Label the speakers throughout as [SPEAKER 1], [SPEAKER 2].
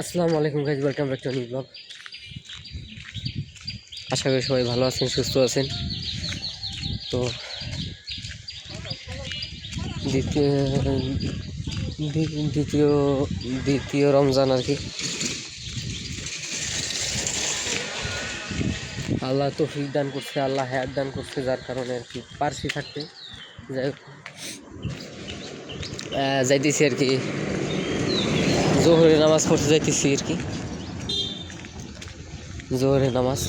[SPEAKER 1] আসসালামু আলাইকুম guys welcome back to new blog আশা করি সবাই ভালো আছেন, সুস্থ আছেন। তো, দ্বিতীয় দ্বিতীয় দ্বিতীয় রমজান আর কি। আল্লাহ তৌফিক দান করছে, আল্লাহ হায়াত দান করছে, যার কারণে আর কি পারছি থাকতে। যাই হোক। যাইতেছি আর কি জোহরে নামাজ পড়তে যাইতেছি আর কি। জোহরে নামাজ।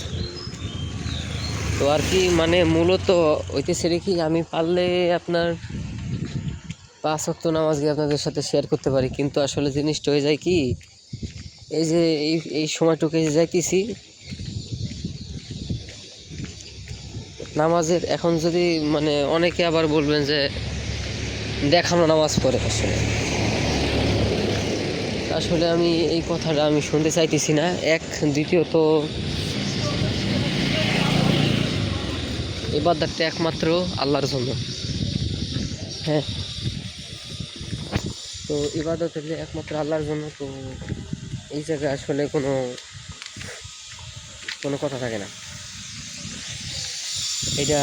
[SPEAKER 1] তো আর কি মানে মূলত হইতেছে কি, আমি পারলে আপনার পাঁচ অক্ত নামাজ গিয়ে আপনাদের সাথে শেয়ার করতে পারি। কিন্তু আসলে জিনিসটা হয়ে যায় কি, এই যে এই এই সময়টুকু যাইতেছি, নামাজের এখন যদি মানে অনেকে আবার বলবেন যে দেখানো নামাজ পড়ে আসলে। আসলে আমি এই কথাটা আমি শুনতে চাইতেছি না। এক, দ্বিতীয়ত এবাদতটা একমাত্র আল্লাহর জন্য। হ্যাঁ। তো ইবাদত হলে একমাত্র আল্লাহর জন্য, তো এই জায়গায় আসলে কোনো কোনো কথা থাকে না। এটা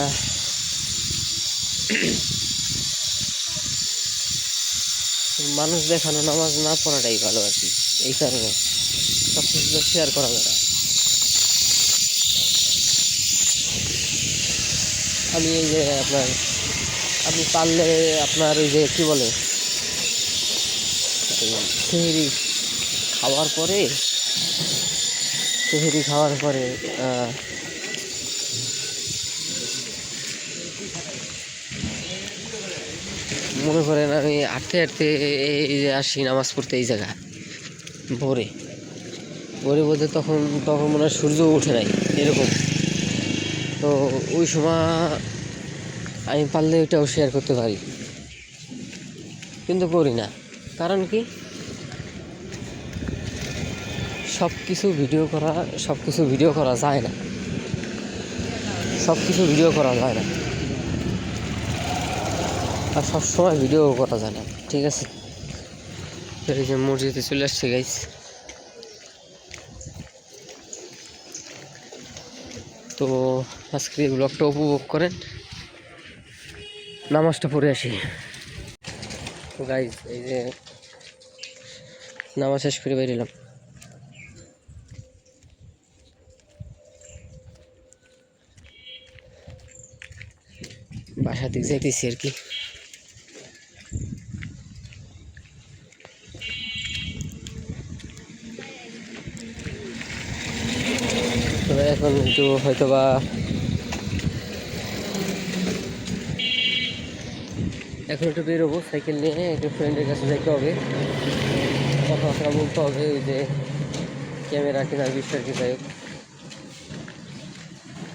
[SPEAKER 1] মানুষ দেখানো নামাজ না পড়াটাই ভালো আর কি, এই কারণে সব কিছু শেয়ার করা যাবে। আমি এই যে আপনার, আপনি পারলে আপনার ওই যে কী বলে সেহেরি খাওয়ার পরে সেহেরি খাওয়ার পরে মনে করেন আমি হাঁটতে হাঁটতে এই যে আসি নামাজ পড়তে এই জায়গা, ভোরে। ভোরে বলতে তখন তখন মনে হয় সূর্য ওঠে নাই, এরকম। তো ওই সময় আমি পারলে ওইটাও শেয়ার করতে পারি। কিন্তু করি না। কারণ কি? সব কিছু ভিডিও করা সব কিছু ভিডিও করা যায় না। সব কিছু ভিডিও করা যায় না। আর সবসময় ভিডিও করা যায় না ঠিক আছে? এই যে মসজিদে চলে আসছে গাইস তো আজকে ব্লগটা উপভোগ করেন, নামাজটা পড়ে আসি। তো গাইস এই যে নামাজ শেষ করে বেরিলাম বাসা দিক যাইতেছি আর কি। এখন একটু হয়তো বা এখন একটু বেরোবো সাইকেল নিয়ে একটু ফ্রেন্ডের কাছে যাইতে হবে। কথাবার্তা বলতে হবে, ওই যে ক্যামেরা কেনার বিষয় কি, যাই হোক।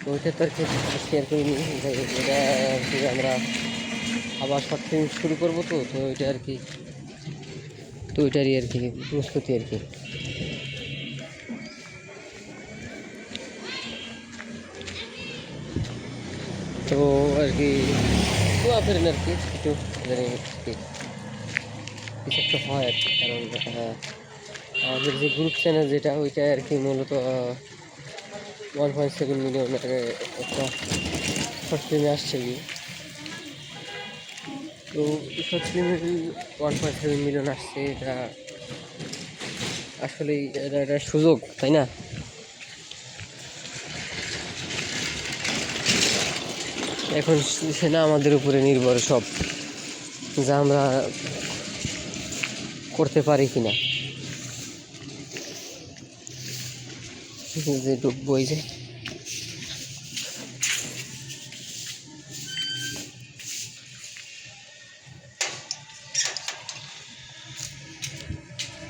[SPEAKER 1] ওইটা তো আর কি শেয়ার করিনি যাই হোক, এটা আমরা আবার শর্ট ফিল্ম শুরু করব তো তো ওইটা আর কি, তো ওইটারই আর কি প্রস্তুতি আর কি। আর কি? দোয়া করেন আর কি একটু জানি কি। কিছু একটা হয় আর কি, কারণ আমাদের যে গ্রুপ চ্যানেল যেটা, ওইটা আর কি মূলত ওয়ান পয়েন্ট সেভেন মিলিয়নের একটা শর্ট ফিল্মে আসছে কি তো শর্ট ফিল্মে ওয়ান পয়েন্ট সেভেন মিলিয়ন আসছে, এটা আসলেই এটা একটা সুযোগ, তাই না? এখন সেটা আমাদের উপরে নির্ভর সব, যা আমরা করতে পারি কিনা যে ডুববো এই যে।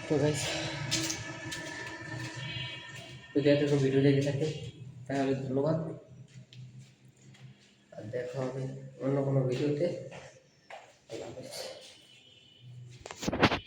[SPEAKER 1] তো যদি এতক্ষণ ভিডিও দেখে থাকে তাহলে ধন্যবাদ। আর দেখা হবে অন্য কোনো ভিডিওতে আল্লাহ